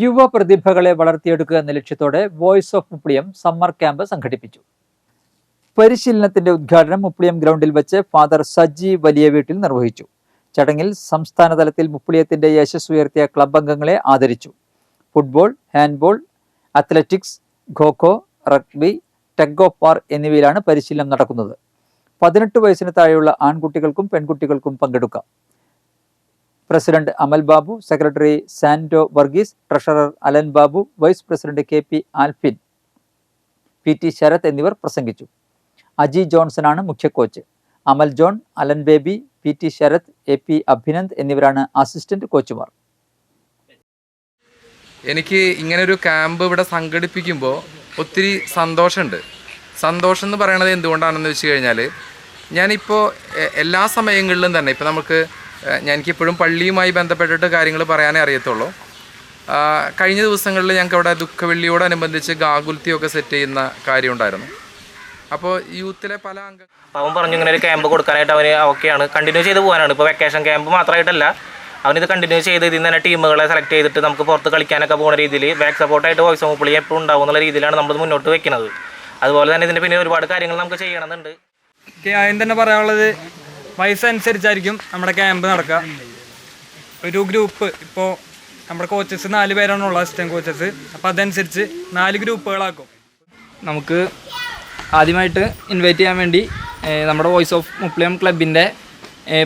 യുവ പ്രതിഭകളെ വളർത്തിയെടുക്കുക എന്ന ലക്ഷ്യത്തോടെ voice of Mupliyam summer camp സംഘടിപ്പിച്ചു. പരിശീലനത്തിന്റെ ഉദ്ഘാടനം മുപ്ലിയം ഗ്രൗണ്ടിൽ വെച്ച് ഫാദർ സജി വലിയ വീട്ടിൽ നിർവഹിച്ചു. ചടങ്ങിൽ സംസ്ഥാന തലത്തിൽ മുപ്ലിയത്തിന്റെ യശസ് ഉയർത്തിയ ക്ലബ് അംഗങ്ങളെ ആദരിച്ചു. Football handball athletics kho kho rugby tug of war എന്നിവയിലാണ് പരിശീലനം നടക്കുന്നത്. പതിനെട്ട് വയസ്സിന് താഴെയുള്ള ആൺകുട്ടികൾക്കും പെൺകുട്ടികൾക്കും പങ്കെടുക്കാം. President Amal Babu secretary Sando Varghese treasurer Alan Babu vice president K P Alphin P T Sarath എന്നിവർ പ്രസംഗിച്ചു. അജി ജോൺസനാണ് മുഖ്യ coach. Amal John Alan Baby P T Sarath A P Abhinand എന്നിവരാണ് അസിസ്റ്റന്റ് കോച്ചുമാർ. എനിക്ക് ഇങ്ങനെ ഒരു ക്യാമ്പ് ഇവിടെ സംഘടിപ്പിക്കുമ്പോൾ ഒത്തിരി സന്തോഷമുണ്ട്. സന്തോഷം എന്ന് പറയുന്നത് എന്തുകൊണ്ടാണെന്ന് വെച്ച് കഴിഞ്ഞാൽ ഞാനിപ്പോൾ എല്ലാ സമയങ്ങളിലും തന്നെ ഇപ്പോൾ നമുക്ക് എനിക്കിപ്പോഴും പള്ളിയുമായി ബന്ധപ്പെട്ടിട്ട് കാര്യങ്ങൾ പറയാനേ അറിയത്തുള്ളൂ. കഴിഞ്ഞ ദിവസങ്ങളിൽ ഞങ്ങൾക്ക് അവിടെ ദുഃഖവെള്ളിയോടനുബന്ധിച്ച് ഗാകുൽത്തിയൊക്കെ സെറ്റ് ചെയ്യുന്ന കാര്യമുണ്ടായിരുന്നു. അപ്പോൾ യൂത്തിലെ പല അംഗ അവൻ പറഞ്ഞു ഇങ്ങനെ ഒരു ക്യാമ്പ് കൊടുക്കാനായിട്ട് അവന് ഓക്കെയാണ് കണ്ടിന്യൂ ചെയ്ത് പോകാനാണ്. ഇപ്പോൾ വെക്കേഷൻ ക്യാമ്പ് മാത്രമായിട്ടല്ല അവനിത് കണ്ടിന്യൂ ചെയ്ത് ഇതിൽ നിന്ന് തന്നെ ടീമുകളെ സെലക്ട് ചെയ്തിട്ട് നമുക്ക് പുറത്ത് കളിക്കാനൊക്കെ പോകുന്ന രീതിയിൽ ബാക്ക് സപ്പോർട്ടായിട്ട് വോയിസ് മുപ്പിളി എപ്പോഴും ഉണ്ടാവും എന്നുള്ള രീതിയിലാണ് നമ്മൾ മുന്നോട്ട് വെക്കുന്നത്. അതുപോലെ തന്നെ ഇതിന്റെ പിന്നെ ഒരുപാട് കാര്യങ്ങൾ നമുക്ക് ചെയ്യണമെന്നുണ്ട്. ആദ്യം തന്നെ പറയാനുള്ളത് വയസ്സനുസരിച്ചായിരിക്കും നമ്മുടെ ക്യാമ്പ് നടക്കുക. ഒരു ഗ്രൂപ്പ് ഇപ്പോൾ നമ്മുടെ കോച്ചസ് നാല് പേരാണ് ഉള്ളത് അസിസ്റ്റന്റ് കോച്ചസ് അപ്പോൾ അതനുസരിച്ച് നാല് ഗ്രൂപ്പുകളാക്കും. നമുക്ക് ആദ്യമായിട്ട് ഇൻവൈറ്റ് ചെയ്യാൻ വേണ്ടി നമ്മുടെ വോയിസ് ഓഫ് മുപ്പിളിയം ക്ലബിന്റെ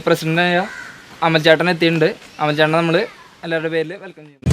പ്രസിഡന്റായ അമൽചേട്ടൻ എത്തിയിട്ടുണ്ട്. അമൽചേട്ടനെ നമ്മൾ എല്ലാവരുടെ പേരിൽ വെൽക്കം ചെയ്യുന്നു.